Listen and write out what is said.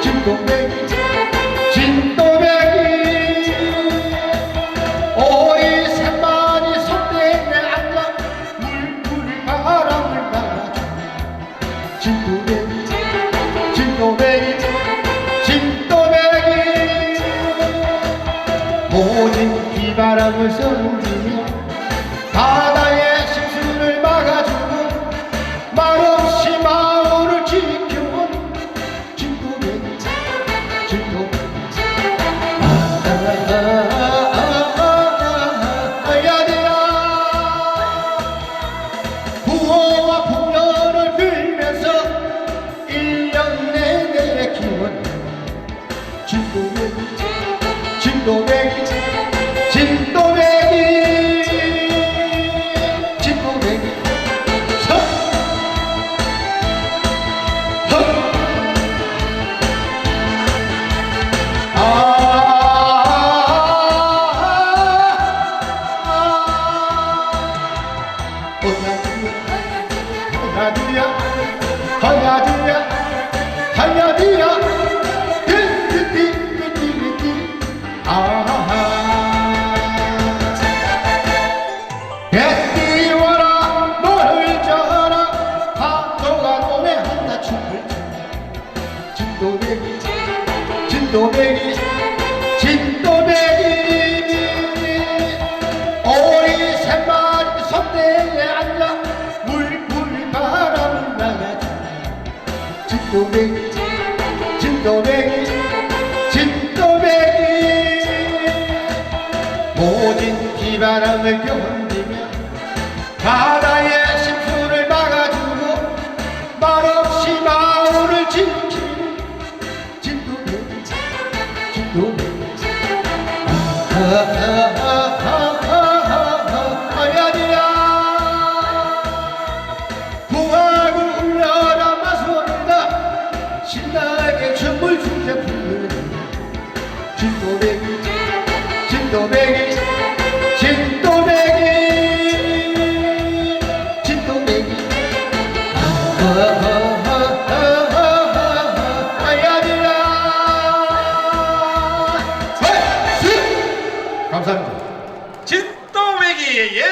진또배기 진또배기 오이 샘만이 손대에 앉아 물풀이 바람을 달아주네 진또배기 모든 비바람을 쏟으며 바다의 심술을 막아주고 말없이 마을을 지켜본 친구의 질도 아, 하야디야, 하야디야, 진도배기, 진도배기. 오리 세 마리 선대에 앉아 물불 바람을 나가자 진도배기 진도배기 진도배기 모진 비바람을 견디며 바다의 춤을 추게 부르는 진도배기 진도배기 진도배기. 진도배기 감사합니다. 진또배기 예수